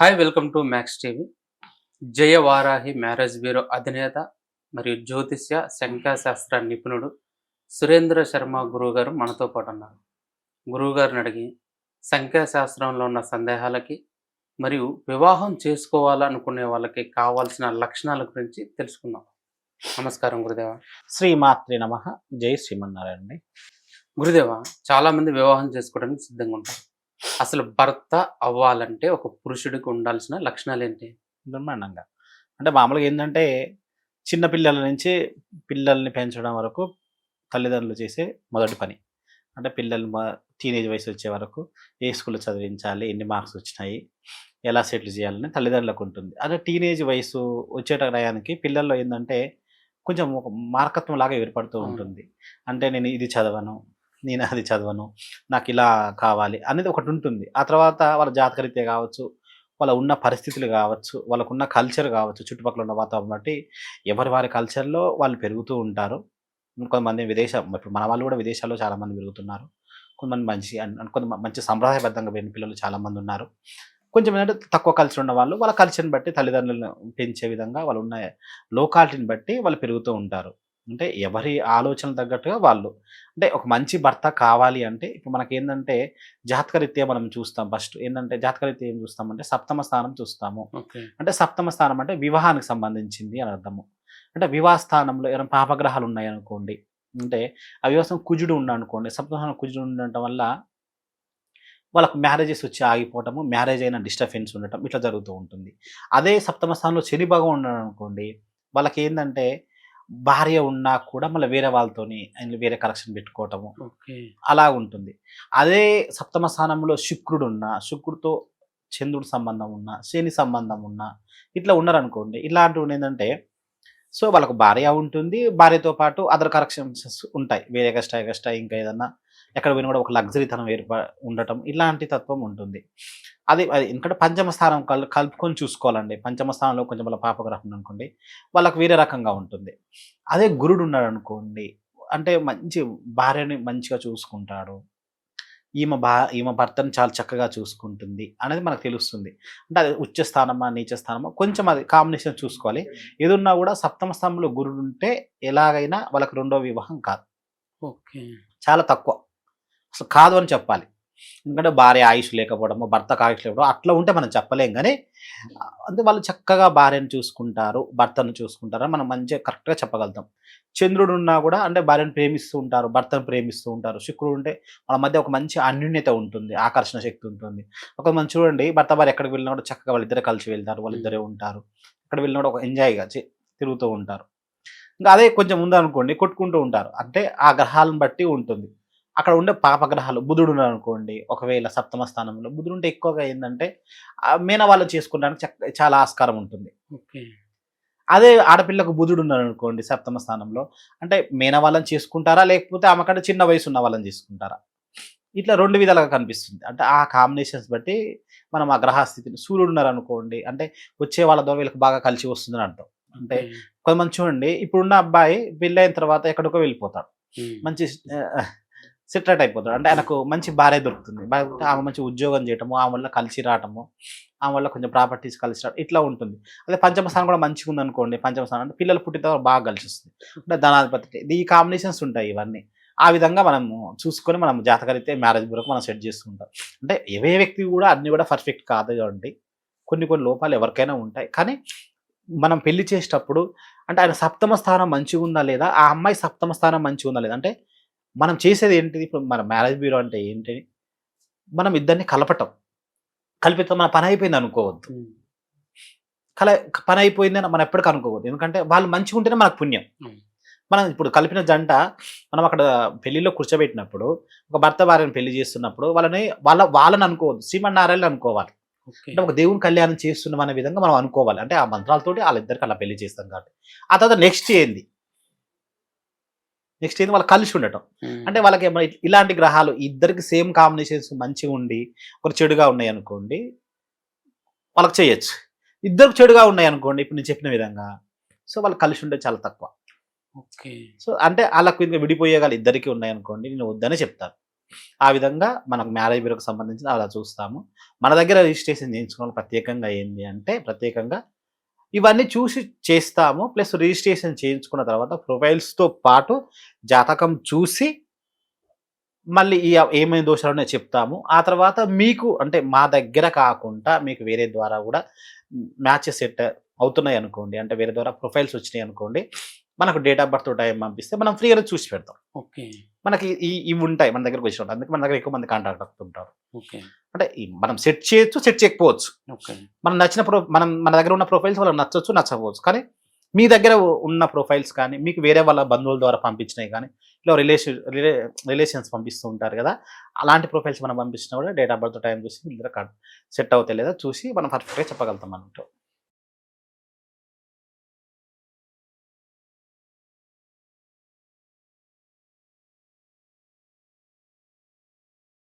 Hi welcome to Max TV Jaya Varahi marriage bureau అధినేత మరియు జ్యోతిష్య శంఖ్యాశాస్త్ర నిపుణుడు సురేంద్ర శర్మ గురువు గారు మనతో పాటు ఉన్నారు. గురువు గారిని అడిగి సంఖ్యాశాస్త్రంలో ఉన్న సందేహాలకి మరియు వివాహం చేసుకోవాలనుకునే వాళ్ళకి కావాల్సిన లక్షణాల గురించి తెలుసుకుందాం. నమస్కారం గురుదేవ. శ్రీమాత్రి నమ. జై శ్రీమన్నారాయణ గురుదేవ చాలా మంది వివాహం చేసుకోవడానికి సిద్ధంగా ఉంటారు. అసలు భర్త అవ్వాలంటే ఒక పురుషుడికి ఉండాల్సిన లక్షణాలు ఏంటి? బ్రహ్మాండంగా. అంటే మామూలుగా ఏంటంటే చిన్న పిల్లల నుంచి పిల్లల్ని పెంచడం వరకు తల్లిదండ్రులు చేసే మొదటి పని. అంటే పిల్లలు టీనేజ్ వయసు వచ్చే వరకు ఏ స్కూల్లో చదివించాలి ఎన్ని మార్క్స్ వచ్చినాయి ఎలా సెటిల్ చేయాలని తల్లిదండ్రులకు ఉంటుంది. అదే టీనేజ్ వయసు వచ్చేట టయానికి పిల్లల్లో ఏంటంటే కొంచెం ఒక మార్కత్వం లాగా ఏర్పడుతూ. ఉంటుంది. అంటే నేను ఇది చదవను నేను అది చదవను నాకు ఇలా కావాలి అనేది ఒకటి ఉంటుంది. ఆ తర్వాత వాళ్ళ జాతకరీత్యా కావచ్చు వాళ్ళ ఉన్న పరిస్థితులు కావచ్చు వాళ్ళకున్న కల్చర్ కావచ్చు చుట్టుపక్కల ఉన్న వాతావరణం బట్టి ఎవరి వారి కల్చర్లో వాళ్ళు పెరుగుతూ ఉంటారు. కొంతమంది విదేశం ఇప్పుడు మన వాళ్ళు కూడా విదేశాల్లో చాలామంది పెరుగుతున్నారు. కొంతమంది మంచి కొంత మంచి సంప్రదాయబద్ధంగా పెరిగిన పిల్లలు చాలామంది ఉన్నారు. కొంచెం ఏంటంటే తక్కువ కల్చర్ ఉన్న వాళ్ళు వాళ్ళ కల్చర్ని బట్టి తల్లిదండ్రులను పెంచే విధంగా వాళ్ళు ఉన్న లోకాలిటీని బట్టి వాళ్ళు పెరుగుతూ ఉంటారు. అంటే ఎవరి ఆలోచన తగ్గట్టుగా వాళ్ళు. అంటే ఒక మంచి భర్త కావాలి అంటే ఇప్పుడు మనకి ఏంటంటే జాతకరీత్యా మనం చూస్తాం ఫస్ట్. ఏంటంటే జాతకరీత్యా ఏం చూస్తామంటే సప్తమ స్థానం చూస్తాము. అంటే సప్తమ స్థానం అంటే వివాహానికి సంబంధించింది అని అర్థము. అంటే వివాహ స్థానంలో ఏమైనా పాపగ్రహాలు ఉన్నాయి అనుకోండి అంటే ఆ వివాహం కుజుడు ఉన్నాడు అనుకోండి సప్తమ కుజుడు ఉండటం వల్ల వాళ్ళకు మ్యారేజెస్ వచ్చి ఆగిపోవటము మ్యారేజ్ అయిన డిస్టర్బెన్స్ ఉండటం ఇట్లా జరుగుతూ ఉంటుంది. అదే సప్తమ స్థానంలో శని భగవాన్ ఉన్నాడు అనుకోండి వాళ్ళకి ఏంటంటే భార్య ఉన్నా కూడా మళ్ళీ వేరే వాళ్ళతోని ఆయన వేరే కలెక్షన్ పెట్టుకోవటము. అలా ఉంటుంది. అదే సప్తమ స్థానంలో శుక్రుడు ఉన్నా శుక్రుడితో చంద్రుడి సంబంధం ఉన్నా శని సంబంధం ఉన్నా ఇట్లా ఉన్నారనుకోండి. ఇలాంటివి ఏంటంటే సో వాళ్ళకు భార్య ఉంటుంది. భార్యతో పాటు అదర్ కరెక్షన్స్ ఉంటాయి. వేరే ఎక్స్ట్రా ఎక్స్ట్రా ఇంకా ఏదన్నా ఎక్కడ పోయినా కూడా ఒక లగ్జరీతనం ఏర్ప ఉండటం ఇలాంటి తత్వం ఉంటుంది. అది అది ఎందుకంటే పంచమ స్థానం కల్ కలుపుకొని చూసుకోవాలండి. పంచమ స్థానంలో కొంచెం వాళ్ళ పాపగ్రహం అనుకోండి వాళ్ళకి వేరే రకంగా ఉంటుంది. అదే గురుడు ఉన్నాడు అనుకోండి అంటే మంచి భార్యని మంచిగా చూసుకుంటాడు. ఈమె భా ఈమె భర్తను చాలా చక్కగా చూసుకుంటుంది అనేది మనకు తెలుస్తుంది. అంటే అది ఉచ్చ స్థానమా నీచ స్థానమా కొంచెం అది కాంబినేషన్ చూసుకోవాలి. ఏదున్నా కూడా సప్తమ స్థానంలో గురుడు ఉంటే ఎలాగైనా వాళ్ళకి రెండో వివాహం కాదు. ఓకే. చాలా తక్కువ. అసలు కాదు అని చెప్పాలి. ఎందుకంటే భార్య ఆయుష్ లేకపోవడము భర్తకు ఆయుష్ లేకపోవడం అట్లా ఉంటే మనం చెప్పలేం కానీ అంటే వాళ్ళు చక్కగా భార్యను చూసుకుంటారు భర్తను చూసుకుంటారు మనం మంచిగా కరెక్ట్గా చెప్పగలుగుతాం. చంద్రుడు ఉన్నా కూడా అంటే భార్యను ప్రేమిస్తూ ఉంటారు భర్తను ప్రేమిస్తూ ఉంటారు. శుక్రుడు ఉంటే వాళ్ళ మధ్య ఒక మంచి అన్యూన్యత ఉంటుంది ఆకర్షణ శక్తి ఉంటుంది. ఒక మంచి చూడండి భర్త భార్య ఎక్కడికి వెళ్ళినా కూడా చక్కగా వాళ్ళిద్దరే కలిసి వెళ్తారు వాళ్ళిద్దరే ఉంటారు. ఎక్కడ వెళ్ళినా కూడా ఒక ఎంజాయ్గా తిరుగుతూ ఉంటారు. ఇంకా అదే కొంచెం ఉందనుకోండి కొట్టుకుంటూ ఉంటారు. అంటే ఆ గ్రహాలను బట్టి ఉంటుంది. అక్కడ ఉండే పాపగ్రహాలు బుధుడు అనుకోండి ఒకవేళ సప్తమ స్థానంలో బుధుడు ఉంటే ఎక్కువగా ఏంటంటే మీన వాళ్ళు చేసుకోవడానికి చక్క- చాలా ఆస్కారం ఉంటుంది. అదే ఆడపిల్లకు బుధుడు అనుకోండి సప్తమ స్థానంలో అంటే మీన వాళ్ళని చేసుకుంటారా లేకపోతే ఆమె కంటే చిన్న వయసు ఉన్న వాళ్ళని చేసుకుంటారా? ఇట్లా రెండు విధాలుగా కనిపిస్తుంది. అంటే ఆ కాంబినేషన్స్ బట్టి మనం ఆ గ్రహస్థితిని సూర్యుడు ఉన్నారు అనుకోండి అంటే వచ్చే వాళ్ళ ద్వారా వీళ్ళకి బాగా కలిసి వస్తుందని అర్థం. అంటే కొంతమంది చూడండి ఇప్పుడున్న అబ్బాయి పెళ్ళైన తర్వాత ఎక్కడికో వెళ్ళిపోతాడు. మంచి సెటిల్ అయిపోతాడు. అంటే ఆయనకు మంచి భార్య దొరుకుతుంది. ఆమె మంచి ఉద్యోగం చేయటము ఆమె వల్ల కలిసి రావటము ఆమె వల్ల కొంచెం ప్రాపర్టీస్ కలిసి రావడం ఇట్లా ఉంటుంది. అదే పంచమ స్థానం కూడా మంచిగా ఉంది అనుకోండి పంచమ స్థానం అంటే పిల్లలు పుట్టిన తర్వాత బాగా కలిసి వస్తుంది అంటే ధనాధిపతి ఈ కాంబినేషన్స్ ఉంటాయి ఇవన్నీ. ఆ విధంగా మనము చూసుకొని మనం జాతకరీతే మ్యారేజ్ వరకు మనం సెట్ చేసుకుంటాం. అంటే ఏ వ్యక్తి కూడా అన్ని కూడా పర్ఫెక్ట్ కాదు కాబట్టి కొన్ని కొన్ని లోపాలు ఎవరికైనా ఉంటాయి. కానీ మనం పెళ్ళి చేసేటప్పుడు అంటే ఆయన సప్తమ స్థానం మంచిగా ఉందా లేదా? ఆ అమ్మాయి సప్తమ స్థానం మంచిగా ఉందా లేదా? అంటే మనం చేసేది ఏంటిది? ఇప్పుడు మన మ్యారేజ్ బ్యూరో అంటే ఏంటి? మనం ఇద్దరిని కలపటం. కలిపితే మన పని అయిపోయింది అనుకోవద్దు. కల పని అయిపోయింది అని మనం ఎప్పటికీ అనుకోవద్దు. ఎందుకంటే వాళ్ళు మంచిగా ఉంటేనే మనకు పుణ్యం. మనం ఇప్పుడు కలిపిన జంట మనం అక్కడ పెళ్ళిలో కూర్చోబెట్టినప్పుడు ఒక భర్త భార్యను పెళ్ళి చేస్తున్నప్పుడు వాళ్ళని వాళ్ళ వాళ్ళని అనుకోవద్దు. శ్రీమన్నారాయణ అనుకోవాలి. అంటే ఒక దేవుని కళ్యాణం చేస్తున్నాం అనే విధంగా మనం అనుకోవాలి. అంటే ఆ మంత్రాలతోటి వాళ్ళిద్దరికి అలా పెళ్ళి చేస్తాం కాబట్టి. ఆ తర్వాత నెక్స్ట్ ఏంది? నెక్స్ట్ ఏంది? వాళ్ళు కలిసి ఉండటం. అంటే వాళ్ళకి ఇలాంటి గ్రహాలు ఇద్దరికి సేమ్ కాంబినేషన్స్ మంచిగా ఉండి ఒక చెడుగా ఉన్నాయి అనుకోండి వాళ్ళకి చేయొచ్చు. ఇద్దరు చెడుగా ఉన్నాయి అనుకోండి ఇప్పుడు నేను చెప్పిన విధంగా సో వాళ్ళు కలిసి ఉంటే చాలా తక్కువ. ఓకే. సో అంటే వాళ్ళకు ఇంకా విడిపోయేగాలు ఇద్దరికి ఉన్నాయి అనుకోండి నేను వద్దనే చెప్తాను. ఆ విధంగా మనకు మ్యారేజ్ బ్యూరోకి సంబంధించిన అలా చూస్తాము. మన దగ్గర రిజిస్ట్రేషన్ చేయించుకోవడం ప్రత్యేకంగా ఏంది అంటే ప్రత్యేకంగా ఇవన్నీ చూసి చేస్తాము. ప్లస్ రిజిస్ట్రేషన్ చేయించుకున్న తర్వాత ప్రొఫైల్స్తో పాటు జాతకం చూసి మళ్ళీ ఈ ఏమేమి దోషాలు చెప్తాము. ఆ తర్వాత మీకు అంటే మా దగ్గర కాకుండా మీకు వేరే ద్వారా కూడా మ్యాచెస్ సెట్ అవుతున్నాయి అనుకోండి అంటే వేరే ద్వారా ప్రొఫైల్స్ వచ్చినాయి అనుకోండి మనకు డేట్ ఆఫ్ బర్త్ టైం పంపిస్తే మనం ఫ్రీగా చూసి పెడతాం. ఓకే. మనకి ఈ ఇవి ఉంటాయి మన దగ్గరకు వచ్చినట్టు అందుకే మన దగ్గర ఎక్కువ మంది కాంటాక్ట్ అవుతుంటారు ఓకే. అంటే మనం సెట్ చేయొచ్చు సెట్ చేయకపోవచ్చు. మనం నచ్చిన ప్రో మనం మన దగ్గర ఉన్న ప్రొఫైల్స్ వాళ్ళకి నచ్చవచ్చు నచ్చకపోవచ్చు. కానీ మీ దగ్గర ఉన్న ప్రొఫైల్స్ కానీ మీకు వేరే వాళ్ళ బంధువుల ద్వారా పంపించినవి కానీ ఇలా రిలేషన్ రిలే రిలేషన్స్ పంపిస్తూ ఉంటారు కదా అలాంటి ప్రొఫైల్స్ మనం పంపించినా కూడా డేట్ ఆఫ్ బర్త్ టైం చూసి ఇద్దరు సెట్ అవుతాయి లేదా చూసి మనం పర్ఫెక్ట్గా చెప్పగలుగుతాం అన్నట్టు.